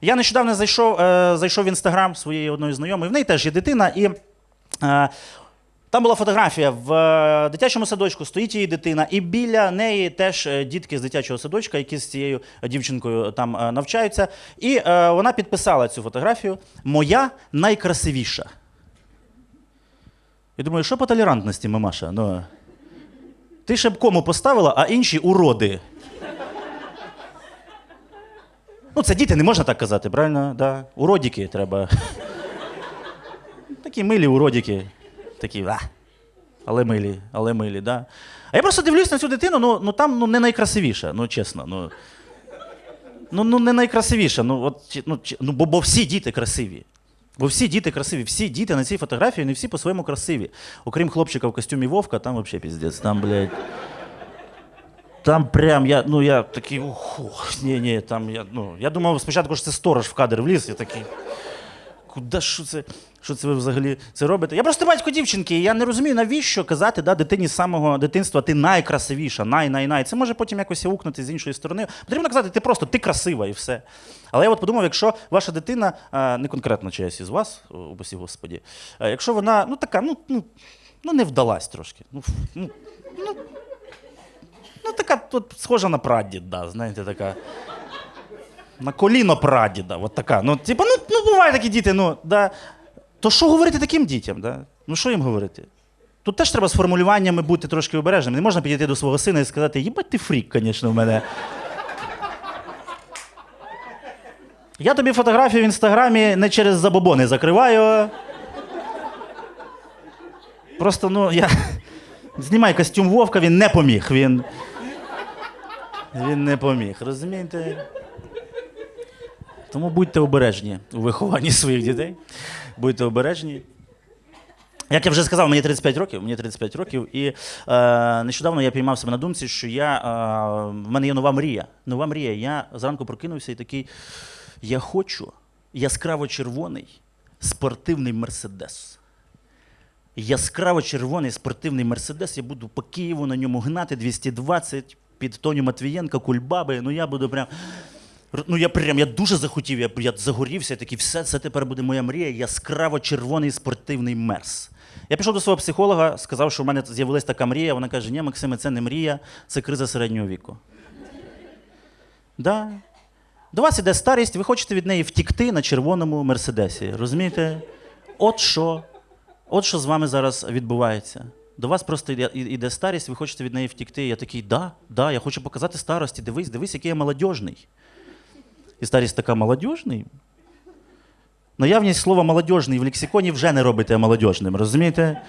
Я нещодавно зайшов, е, зайшов в інстаграм своєї одної знайомої. В неї теж є дитина, і е, там була фотографія в е, дитячому садочку, стоїть її дитина, і біля неї теж е, дітки з дитячого садочка, які з цією дівчинкою там е, навчаються. І е, вона підписала цю фотографію Моя найкрасивіша. Я думаю, що по толерантності, мамаша? Ну, ти ще б кому поставила, а інші уроди. Ну, це діти, не можна так казати, правильно? Да. Уродіки треба. Такі милі уродіки. Такі, а. Але милі, але милі, да. А я просто дивлюсь на цю дитину, ну, ну там ну, не найкрасивіша, ну чесно. Ну, ну, ну не найкрасивіша. Ну, от, ну, ну, бо, бо всі діти красиві. Бо всі діти красиві, всі діти на цій фотографії, не всі по-своєму красиві. Окрім хлопчика в костюмі Вовка, там взагалі піздець. Там, блядь. Там прям я, ну я такий, ух, ні, ні, там я, ну, я думав спочатку, що це сторож в кадр вліз, я такий. Куди що це? Що це ви взагалі це робите? Я просто батько дівчинки, і я не розумію, навіщо казати да, дитині з самого дитинства ти найкрасивіша, най-най-най. Це може потім якось аукнути з іншої сторони. Потрібно казати, ти просто ти красива і все. Але я от подумав, якщо ваша дитина, не конкретно чиясь із вас, упасі Господі, якщо вона ну така, ну, ну, ну не вдалась трошки. Ну, ну, ну, ну така тут схожа на прадіда, знаєте, така. На коліно прадіда, от така. Ну, типа, ну, ну бувають такі діти, ну, да. То що говорити таким дітям? Да? Ну що їм говорити? Тут теж треба з формулюваннями бути трошки обережним. Не можна підійти до свого сина і сказати, їбать ти фрік, звісно, в мене. Я тобі фотографію в інстаграмі не через забобони закриваю. Просто, ну, я. Знімай костюм Вовка, він не поміг. Він. Він не поміг, розумієте? Тому будьте обережні у вихованні своїх дітей. Будьте обережні. Як я вже сказав, мені 35 років, мені 35 років, і е, нещодавно я піймав себе на думці, що я, е, в мене є нова мрія. Нова мрія. Я зранку прокинувся і такий: я хочу яскраво червоний спортивний мерседес. Яскраво червоний спортивний мерседес. Я буду по Києву на ньому гнати 220 під Тоню Матвієнка, кульбаби. Ну я буду прям. Ну я прям я дуже захотів, я, я загорівся, я такий, все це тепер буде моя мрія, яскраво червоний спортивний мерс. Я пішов до свого психолога, сказав, що в мене з'явилася така мрія. Вона каже: ні, Максиме, це не мрія, це криза середнього віку. Да. До вас іде старість, ви хочете від неї втікти на червоному мерседесі. Розумієте? От що, от що з вами зараз відбувається. До вас просто йде, старість, ви хочете від неї втікти. Я такий, да, да, я хочу показати старості. Дивись, дивись, який я молодіжний. І старість така молодіжний. Наявність слова молодіжний в лексиконі вже не робите молодіжним, розумієте?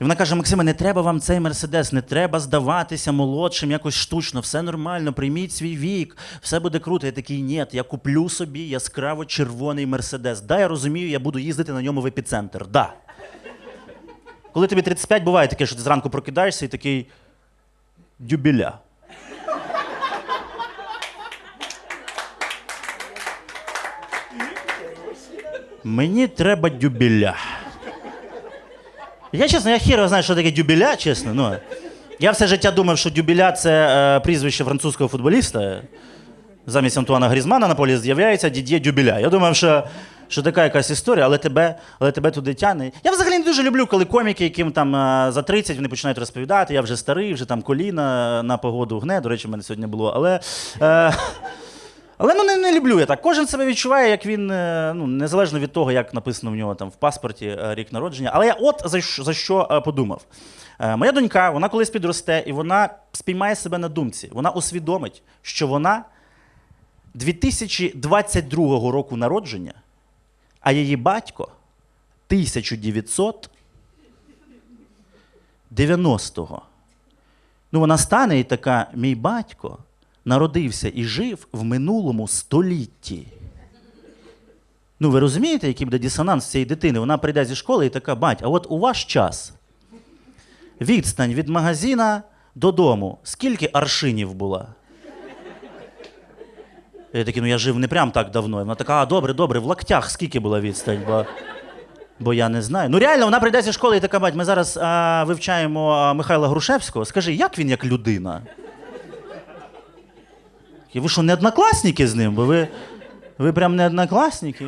І вона каже: Максиме, не треба вам цей мерседес, не треба здаватися молодшим якось штучно, все нормально, прийміть свій вік, все буде круто. Я такий, ні, я куплю собі яскраво червоний мерседес. Да, я розумію, я буду їздити на ньому в епіцентр. Да. Коли тобі 35, буває таке, що ти зранку прокидаєшся і такий дюбіля. Мені треба дюбіля. Я чесно, я хіро знаю, що таке дюбіля, чесно. Ну, я все життя думав, що дюбіля це е, прізвище французького футболіста. Замість Антуана Грізмана на полі з'являється Дід'є Дюбіля. Я думав, що, що така якась історія, але тебе, але тебе туди тягне. Я взагалі не дуже люблю, коли коміки, яким там е, за 30 вони починають розповідати, я вже старий, вже там коліна на погоду гне. До речі, в мене сьогодні було. Але. Е, але ну не, не люблю я так. Кожен себе відчуває, як він, е, ну, незалежно від того, як написано в нього там в паспорті е, рік народження. Але я от за, що- за що подумав. Моя донька, вона колись підросте, і вона спіймає себе на думці. Вона усвідомить, що вона 2022 року народження, а її батько 1990-го. Ну, вона стане і така: мій батько народився і жив в минулому столітті. Ну, ви розумієте, який буде дисонанс цієї дитини? Вона прийде зі школи і така, бать, а от у ваш час відстань від магазина додому, скільки аршинів була? Я такий, ну я жив не прям так давно. І Вона така, а добре, добре, в локтях скільки була відстань? Бо, бо я не знаю. Ну реально, вона прийде зі школи і така, бать, ми зараз а, вивчаємо а, Михайла Грушевського. Скажи, як він як людина? І ви що, не однокласники з ним? Бо ви, Ви прям не однокласники.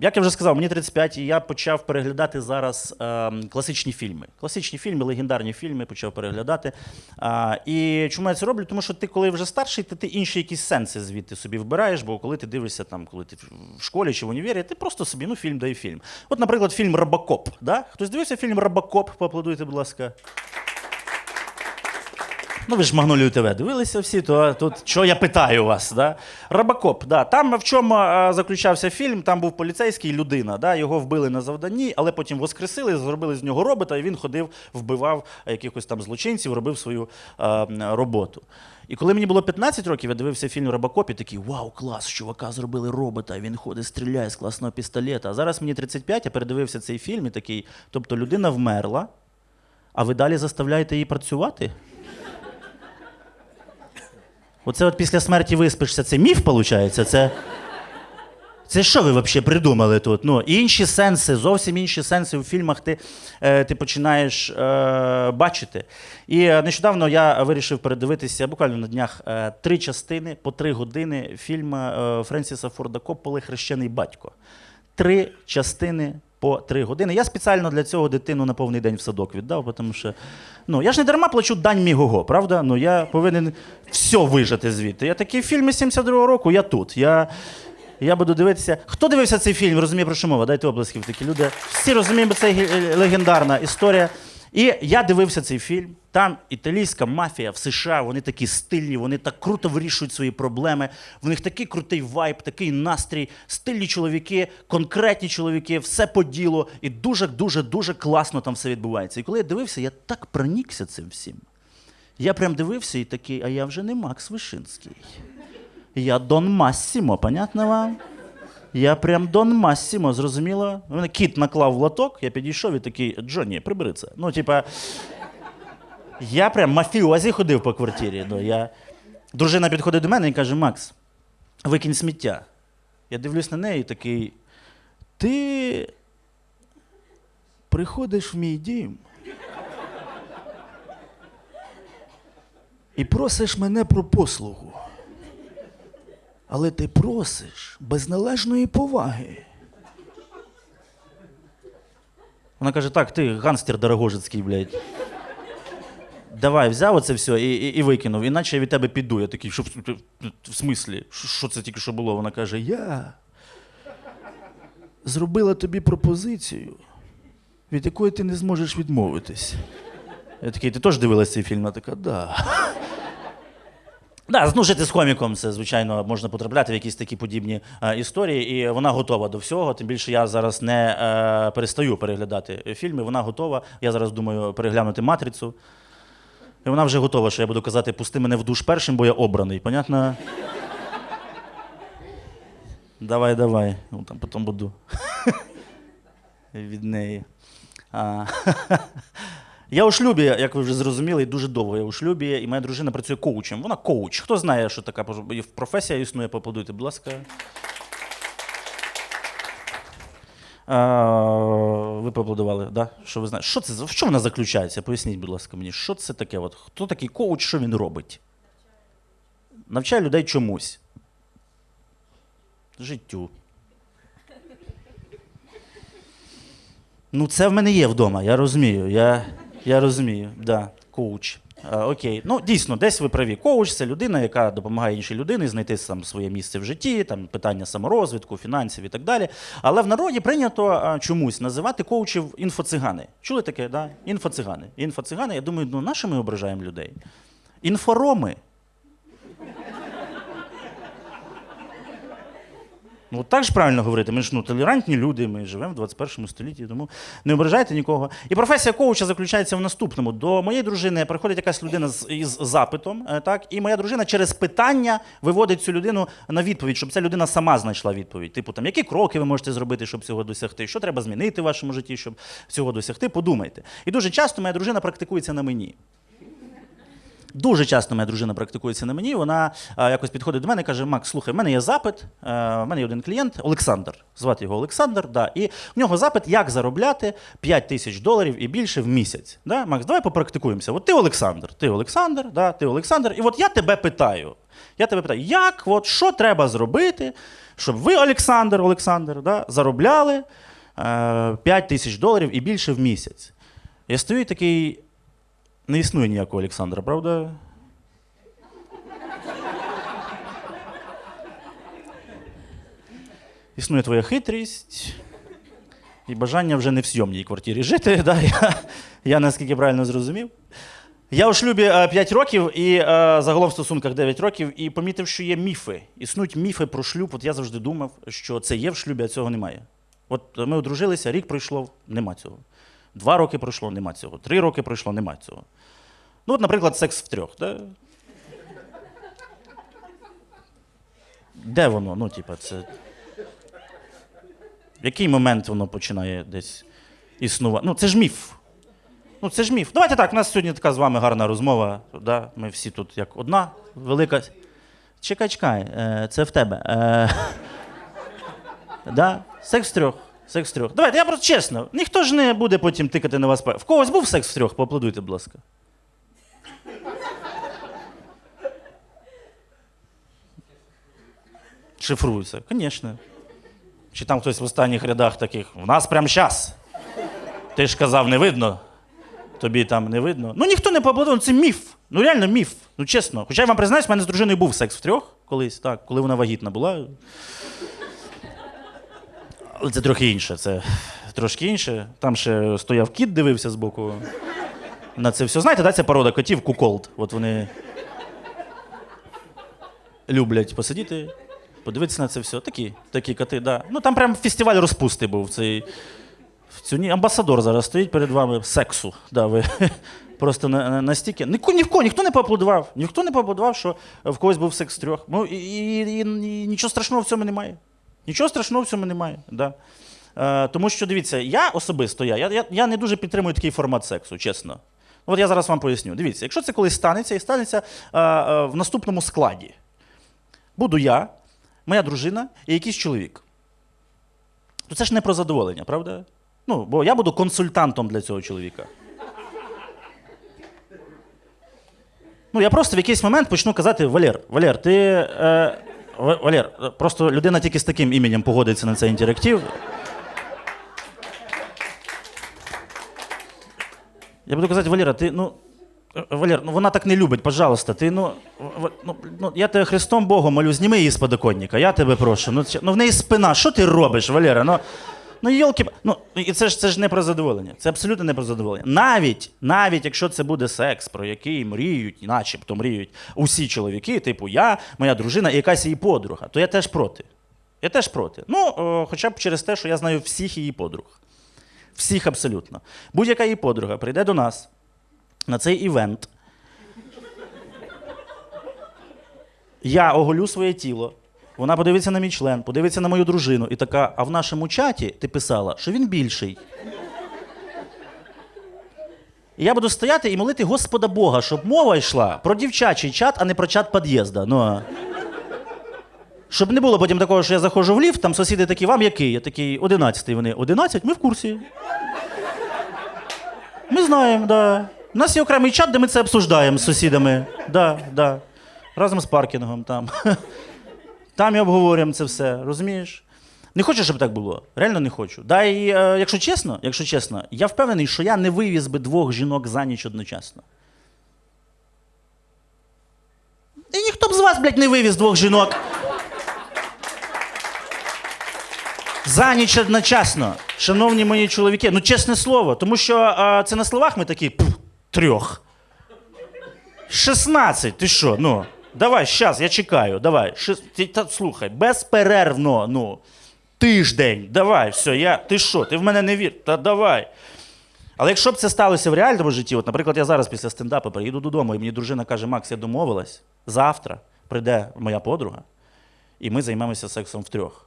Як я вже сказав, мені 35, і я почав переглядати зараз е, класичні фільми. Класичні фільми, легендарні фільми почав переглядати. А, і чому я це роблю? Тому що ти, коли вже старший, то ти інші якісь сенси звідти собі вбираєш, бо коли ти дивишся там, коли ти в школі чи в універі, ти просто собі ну, фільм дай фільм. От, наприклад, фільм Робокоп. Да? Хтось дивився фільм Робокоп? Поаплодуйте, будь ласка. Ну, ви ж Магнолію ТВ дивилися всі, то тут що я питаю вас? Да? Рабакоп, да. там в чому а, заключався фільм, там був поліцейський людина, да? його вбили на завданні, але потім воскресили, зробили з нього робота, і він ходив, вбивав якихось там злочинців, робив свою а, роботу. І коли мені було 15 років, я дивився фільм Робокоп і такий вау, клас, чувака зробили робота, він ходить, стріляє з класного пістолета. А зараз мені 35, я передивився цей фільм і такий, тобто людина вмерла, а ви далі заставляєте її працювати? Оце от після смерті виспишся, це міф, виходить? Це, це що ви взагалі придумали тут? Ну, інші сенси, зовсім інші сенси у фільмах ти, е, ти починаєш е, бачити. І е, нещодавно я вирішив передивитися буквально на днях е, три частини по три години фільму е, Френсіса Форда Копполи Хрещений батько. Три частини по три години. Я спеціально для цього дитину на повний день в садок віддав, тому що ну, я ж не дарма плачу дань мігого, правда? Ну, я повинен все вижити звідти. Я такі фільми 72-го року, я тут. Я, я буду дивитися. Хто дивився цей фільм? Розуміє, про що мова? Дайте обласків такі люди. Всі розуміємо, це легендарна історія. І я дивився цей фільм. Там італійська мафія в США, вони такі стильні, вони так круто вирішують свої проблеми. В них такий крутий вайб, такий настрій, стильні чоловіки, конкретні чоловіки, все по ділу. І дуже, дуже, дуже класно там все відбувається. І коли я дивився, я так пронікся цим всім. Я прям дивився і такий, а я вже не Макс Вишинський. Я Дон Массімо, понятно вам? Я прям Дон Массімо, зрозуміло? Мене кіт наклав в лоток, я підійшов і такий, Джонні, прибери це. Ну, типа, я прям мафіозі ходив по квартирі. Ну, я... Дружина підходить до мене і каже: Макс, викинь сміття. Я дивлюсь на неї і такий. Ти приходиш в мій дім і просиш мене про послугу. Але ти просиш без належної поваги. Вона каже: так, ти ганстер дорогожицький, блядь. Давай, взяв оце все і, і, і викинув, іначе я від тебе піду. Я такий, що в, смислі? Що це тільки що було? Вона каже: Я зробила тобі пропозицію, від якої ти не зможеш відмовитись. Я такий, ти теж дивилась цей фільм? Вона така, да. Да, ну, жити з коміком, це, звичайно, можна потрапляти в якісь такі подібні е, історії, і вона готова до всього. Тим більше я зараз не е, перестаю переглядати фільми. Вона готова. Я зараз думаю переглянути матрицю. І вона вже готова, що я буду казати, пусти мене в душ першим, бо я обраний. Понятно? Давай, давай. Ну, там потім буду від неї. Я у шлюбі, як ви вже зрозуміли, дуже довго я у шлюбі, і моя дружина працює коучем. Вона коуч. Хто знає, що така професія існує, поаплодуйте, будь ласка. Ви поаплодували, да? Що ви знаєте? Що це в чому вона заключається? Поясніть, будь ласка, мені, що це таке? От, хто такий коуч, що він робить? Навчає людей чомусь. Життю. Ну, це в мене є вдома, я розумію. Я, я розумію, да, коуч. А, окей. Ну, дійсно, десь ви праві. Коуч це людина, яка допомагає іншій людині знайти сам своє місце в житті, там питання саморозвитку, фінансів і так далі. Але в народі прийнято а, чомусь називати коучів інфоцигани. Чули таке, да? Інфоцигани. Інфоцигани, я думаю, ну на що ми ображаємо людей? Інфороми. Ну, от так ж правильно говорити. Ми ж ну, толерантні люди, ми живемо в 21 столітті, тому не ображайте нікого. І професія коуча заключається в наступному. До моєї дружини приходить якась людина з, із запитом, е, так, і моя дружина через питання виводить цю людину на відповідь, щоб ця людина сама знайшла відповідь. Типу, там, які кроки ви можете зробити, щоб цього досягти, що треба змінити в вашому житті, щоб цього досягти, подумайте. І дуже часто моя дружина практикується на мені. Дуже часто моя дружина практикується на мені. Вона а, якось підходить до мене і каже: Макс, слухай, в мене є запит. е, в мене є один клієнт, Олександр. Звати його Олександр. Да, і в нього запит, як заробляти 5 тисяч доларів і більше в місяць. Да? Макс, давай попрактикуємося. От ти Олександр, ти Олександр, да, ти Олександр. І от я тебе питаю. Я тебе питаю, як, от, що треба зробити, щоб ви, Олександр, Олександр, да, заробляли е, 5 тисяч доларів і більше в місяць. Я стою такий. Не існує ніякого Олександра, правда? Існує твоя хитрість і бажання вже не в сйомній квартирі жити. Да? Я, я наскільки правильно зрозумів. Я у шлюбі 5 років і е, загалом в стосунках 9 років, і помітив, що є міфи. Існують міфи про шлюб. От я завжди думав, що це є в шлюбі, а цього немає. От ми одружилися, рік пройшло, нема цього. Два роки пройшло, нема цього. Три роки пройшло, нема цього. Ну, от, наприклад, секс в трьох. Да? Де воно? Ну, типа, це. В який момент воно починає десь існувати? Ну, це ж міф. Ну, це ж міф. Давайте так, у нас сьогодні така з вами гарна розмова. Да? Ми всі тут як одна велика. Чекай, чекай, е, це в тебе. Е, да? Секс в трьох. Секс в трьох. Давайте, я просто чесно. Ніхто ж не буде потім тикати на вас. В когось був секс в трьох? Поаплодуйте, будь ласка. Шифрується, звісно. Чи там хтось в останніх рядах таких. У нас прямо час. Ти ж казав, не видно. Тобі там не видно. Ну ніхто не поаплодував, це міф. Ну реально міф. Ну чесно. Хоча я вам признаюсь, в мене з дружиною був секс в трьох колись, так, коли вона вагітна була. Але це трохи інше. Це трошки інше. Там ще стояв кіт, дивився збоку. На це все. Знаєте, да, ця порода котів куколд. От вони люблять посидіти, подивитися на це все. Такі, такі коти, да. Ну там прям фестиваль розпусти був. Цей, в цю амбасадор зараз стоїть перед вами сексу. Да, ви просто на, на, настільки. Ні, ні в кого, ніхто не поаплодував. Ніхто не поаплодував, що в когось був секс трьох. Ну, і, і, і, і нічого страшного в цьому немає. Нічого страшного в цьому немає. Да. Е, тому що дивіться, я особисто я, я, я, не дуже підтримую такий формат сексу, чесно. От я зараз вам поясню. Дивіться, якщо це колись станеться і станеться е, е, в наступному складі. Буду я, моя дружина і якийсь чоловік. То це ж не про задоволення, правда? Ну, бо я буду консультантом для цього чоловіка. Ну, я просто в якийсь момент почну казати: Валер, Валер, ти. Е, Валер, просто людина тільки з таким іменем погодиться на цей інтерактив. Я буду казати, Валера, ти, ну. е, Валер, ну вона так не любить, пожалуйста. Ти, ну, ну, ну, я тебе Христом Богом молю, зніми її з подоконника, я тебе прошу. Ну, ну в неї спина, що ти робиш, Валера? Ну, ну йолки, ну, і це ж, це ж не про задоволення. Це абсолютно не про задоволення. Навіть, навіть якщо це буде секс, про який мріють, начебто мріють усі чоловіки, типу я, моя дружина і якась її подруга, то я теж проти. Я теж проти. Ну, о, хоча б через те, що я знаю всіх її подруг. Всіх абсолютно. Будь-яка її подруга прийде до нас на цей івент. Я оголю своє тіло. Вона подивиться на мій член, подивиться на мою дружину і така, а в нашому чаті ти писала, що він більший. І я буду стояти і молити Господа Бога, щоб мова йшла про дівчачий чат, а не про чат під'їзда. Ну, щоб не було потім такого, що я заходжу в ліфт, там сусіди такі, вам який? Я такий, одинадцятий. Вони, одинадцять? Ми в курсі. Ми знаємо, да. У нас є окремий чат, де ми це обсуждаємо з сусідами. Да, да. Разом з паркінгом там. Там і обговорюємо це все, розумієш? Не хочу, щоб так було. Реально не хочу. Да, і, е, якщо чесно, якщо чесно, я впевнений, що я не вивіз би двох жінок за ніч одночасно. І ніхто б з вас, блядь, не вивіз двох жінок. За ніч одночасно, шановні мої чоловіки, ну чесне слово, тому що е, це на словах ми такі «Пф, трьох. 16, ти що? Ну, давай, щас, я чекаю, давай. Ши... Та, слухай, безперервно, ну, тиждень, давай, все, я, ти що, ти в мене не вір, та давай. Але якщо б це сталося в реальному житті, от, наприклад, я зараз після стендапу приїду додому, і мені дружина каже: Макс, я домовилась, завтра прийде моя подруга, і ми займемося сексом втрьох.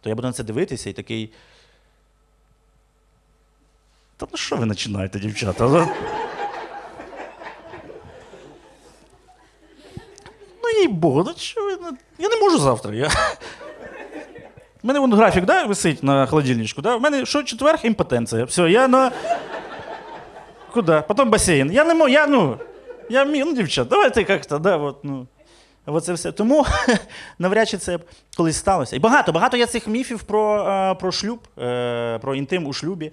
То я буду на це дивитися і такий. Та ну що ви починаєте, дівчата? Ну, Богу, ну що ви, ну, я не можу завтра. Я... У мене вон графік да, висить на холодильничку. Да? У мене що четверг імпотенція. Все, я на. Куди? Потім басейн. Я не можу, я ну. Я вмію, ну, дівчат, давайте як-то, да, от, ну. Оце все. Тому навряд чи це колись сталося. І багато, багато є цих міфів про, е, про шлюб, е, про інтим у шлюбі. Е,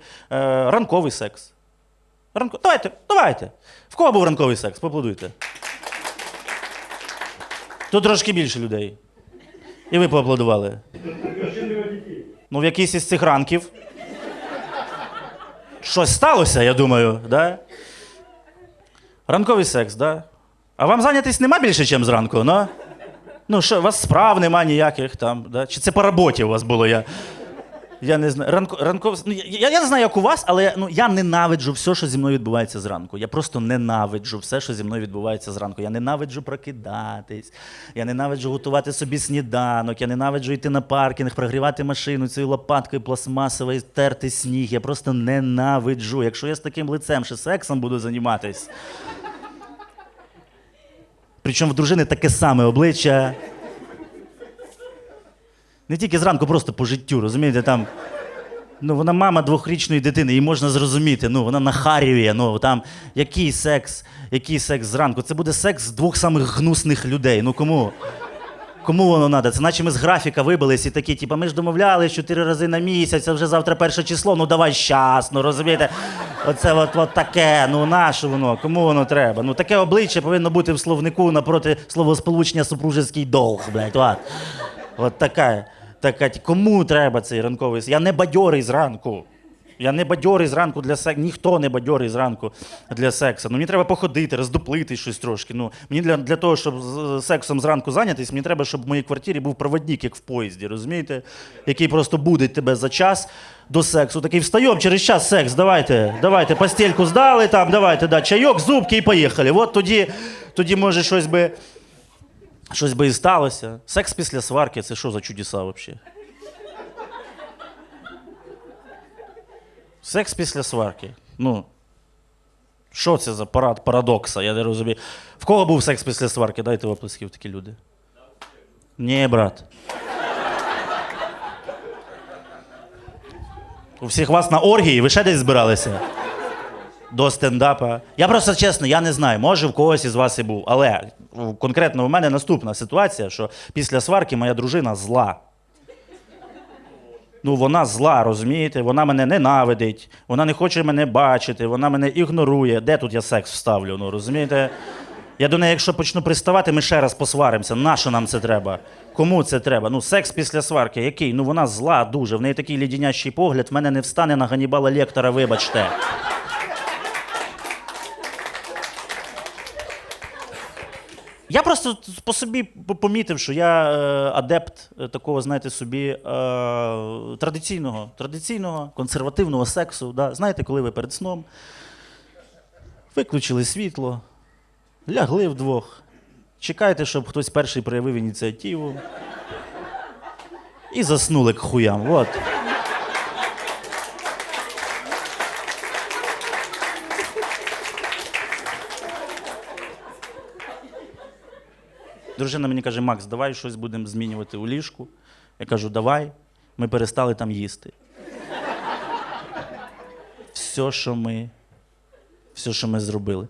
ранковий секс. Ранко... Давайте, давайте. В кого був ранковий секс? Поаплодуйте. Тут трошки більше людей. І ви поаплодували. Ну, в якийсь із цих ранків. Щось сталося, я думаю, да? Ранковий секс, да? А вам зайнятись нема більше, ніж зранку, ну? Ну, що, у вас справ нема ніяких там, да? Чи це по роботі у вас було? Я, я не знаю. Ранко, ранков... ну, я, я не знаю, як у вас, але ну, я ненавиджу все, що зі мною відбувається зранку. Я просто ненавиджу все, що зі мною відбувається зранку. Я ненавиджу прокидатись, я ненавиджу готувати собі сніданок, я ненавиджу йти на паркінг, прогрівати машину цією лопаткою пластмасовою, терти сніг. Я просто ненавиджу. Якщо я з таким лицем ще сексом буду займатись. Причому в дружини таке саме обличчя. Не тільки зранку, просто по життю, розумієте, там. Ну, вона мама двохрічної дитини, її можна зрозуміти. Ну, вона нахарює. Ну, там, який секс, який секс зранку? Це буде секс двох самих гнусних людей. Ну кому? Кому воно треба? Це наче ми з графіка вибились і такі, типу, ми ж домовлялись чотири рази на місяць, а вже завтра перше число, ну давай щас, ну розумієте? Оце от, от таке, ну наше воно, кому воно треба? Ну таке обличчя повинно бути в словнику напроти словосполучення супружеский долг, блядь, от. От така, така. Кому треба цей ранковий? Я не бадьорий зранку. Я не бадьорий зранку для сексу. Ніхто не бадьорий зранку для сексу. Ну, мені треба походити, роздуплити щось трошки. Ну, мені для, для того, щоб сексом зранку зайнятися, мені треба, щоб в моїй квартирі був проводник, як в поїзді, розумієте? Який просто будить тебе за час до сексу. Такий встаємо через час секс, давайте, давайте, постельку здали, там, давайте, да, чайок, зубки і поїхали. От тоді, тоді може щось би. Щось би і сталося. Секс після сварки це що за чудеса взагалі? Секс після сварки. Ну. Що це за парад парадокса? Я не розумію. В кого був секс після сварки? Дайте оплесків такі люди. Ні, брат. У всіх вас на оргії, ви ще десь збиралися? До стендапа. Я просто чесно, я не знаю, може в когось із вас і був. Але конкретно у мене наступна ситуація, що після сварки моя дружина зла. Ну, вона зла, розумієте? Вона мене ненавидить, вона не хоче мене бачити, вона мене ігнорує. Де тут я секс вставлю? Ну, розумієте? Я до неї, якщо почну приставати, ми ще раз посваримося. Нащо нам це треба? Кому це треба? Ну, секс після сварки, який? Ну вона зла дуже. В неї такий лідянящий погляд, в мене не встане на Ганібала Лектора, вибачте. Я просто по собі помітив, що я е, адепт е, такого, знаєте, собі е, традиційного, традиційного, консервативного сексу. Да? Знаєте, коли ви перед сном виключили світло, лягли вдвох, чекаєте, щоб хтось перший проявив ініціативу. І заснули к хуям. От. Дружина мені каже: Макс, давай щось будемо змінювати у ліжку. Я кажу, давай. Ми перестали там їсти. Все, що ми, все, що ми зробили.